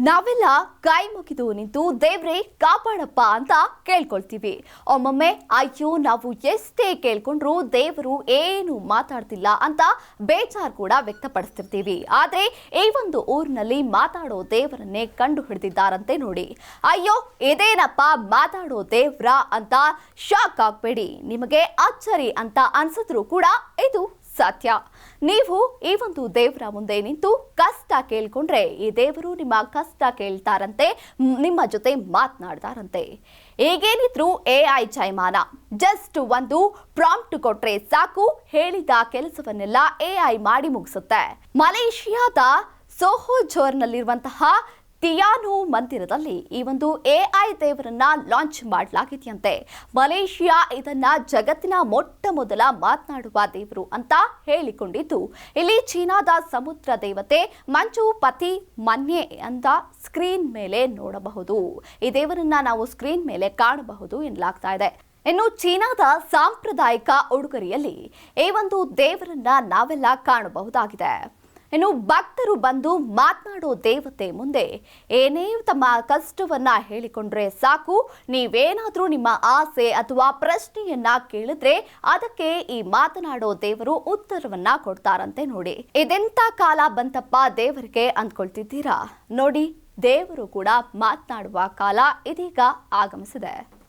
ನಾವೆಲ್ಲ ಕೈ ಮುಗಿದು ನಿಂತು ದೇವ್ರೆ ಕಾಪಾಡಪ್ಪ ಅಂತ ಕೇಳ್ಕೊಳ್ತೀವಿ. ಒಮ್ಮೊಮ್ಮೆ, ಅಯ್ಯೋ, ನಾವು ಎಷ್ಟೇ ಕೇಳ್ಕೊಂಡ್ರು ದೇವರು ಏನು ಮಾತಾಡ್ತಿಲ್ಲ ಅಂತ ಬೇಜಾರು ಕೂಡ ವ್ಯಕ್ತಪಡಿಸ್ತಿರ್ತೀವಿ. ಆದ್ರೆ, ಈ ಒಂದು ಊರಿನಲ್ಲಿ ಮಾತಾಡೋ ದೇವರನ್ನೇ ಕಂಡು ಹಿಡಿದಿದ್ದಾರಂತೆ ನೋಡಿ. ಅಯ್ಯೋ, ಇದೇನಪ್ಪ ಮಾತಾಡೋ ದೇವ್ರ ಅಂತ ಶಾಕ್ ಆಗ್ಬೇಡಿ. ನಿಮಗೆ ಅಚ್ಚರಿ ಅಂತ ಅನ್ಸಿದ್ರು ಕೂಡ ಇದು ಸತ್ಯ ನೀವು ಈ ಒಂದು ದೇವರ ಮುಂದೆ ನಿಂತು ಕಷ್ಟ ಕೇಳ್ಕೊಂಡ್ರೆ ಈ ದೇವರು ನಿಮ್ಮ ಕಷ್ಟ ಕೇಳ್ತಾರಂತೆ, ನಿಮ್ಮ ಜೊತೆ ಮಾತನಾಡ್ತಾರಂತೆ. ಈಗೇನಿದ್ರು ಎ ಐ ಜೈಮಾನ ಜಸ್ಟ್ ಒಂದು ಪ್ರಾಂಪ್ಟ್ ಕೊಟ್ರೆ ಸಾಕು, ಹೇಳಿದ ಕೆಲಸವನ್ನೆಲ್ಲ ಎ ಐ ಮಾಡಿ ಮುಗಿಸುತ್ತೆ. ಮಲೇಷಿಯಾದ ಸೋಹೋ ಜೋರ್ನಲ್ಲಿರುವಂತಹ ಟಿಯಾನು ಮಂದಿರದಲ್ಲಿ ಈ ಒಂದು ಎಐ ದೇವರನ್ನ ಲಾಂಚ್ ಮಾಡಲಾಗಿದೆಯಂತೆ. ಮಲೇಷಿಯಾ ಇದನ್ನ ಜಗತ್ತಿನ ಮೊಟ್ಟ ಮೊದಲ ಮಾತನಾಡುವ ದೇವರು ಅಂತ ಹೇಳಿಕೊಂಡಿದ್ದು. ಇಲ್ಲಿ ಚೀನಾದ ಸಮುದ್ರ ದೇವತೆ ಮಂಜು ಪತಿ ಮನ್ಯೆ ಅಂತ ಸ್ಕ್ರೀನ್ ಮೇಲೆ ನೋಡಬಹುದು. ಈ ದೇವರನ್ನ ನಾವು ಸ್ಕ್ರೀನ್ ಮೇಲೆ ಕಾಣಬಹುದು ಎನ್ನಲಾಗ್ತಾ ಇದೆ. ಇನ್ನು ಚೀನಾದ ಸಾಂಪ್ರದಾಯಿಕ ಉಡುಗೊರೆಯಲ್ಲಿ ಈ ಒಂದು ದೇವರನ್ನ ನಾವೆಲ್ಲ ಕಾಣಬಹುದಾಗಿದೆ. ಇನ್ನು ಭಕ್ತರು ಬಂದು ಮಾತನಾಡೋ ದೇವತೆ ಮುಂದೆ ಏನೇ ತಮ್ಮ ಕಷ್ಟವನ್ನ ಹೇಳಿಕೊಂಡ್ರೆ ಸಾಕು. ನೀವೇನಾದರೂ ನಿಮ್ಮ ಆಸೆ ಅಥವಾ ಪ್ರಶ್ನೆಯನ್ನ ಕೇಳಿದ್ರೆ ಅದಕ್ಕೆ ಈ ಮಾತನಾಡೋ ದೇವರು ಉತ್ತರವನ್ನ ಕೊಡ್ತಾರಂತೆ ನೋಡಿ. ಇದೆಂತ ಕಾಲ ಬಂತಪ್ಪ ದೇವರಿಗೆ ಅಂದ್ಕೊಳ್ತಿದ್ದೀರಾ? ನೋಡಿ ದೇವರು ಕೂಡ ಮಾತನಾಡುವ ಕಾಲ ಇದೀಗ ಆಗಮಿಸಿದೆ.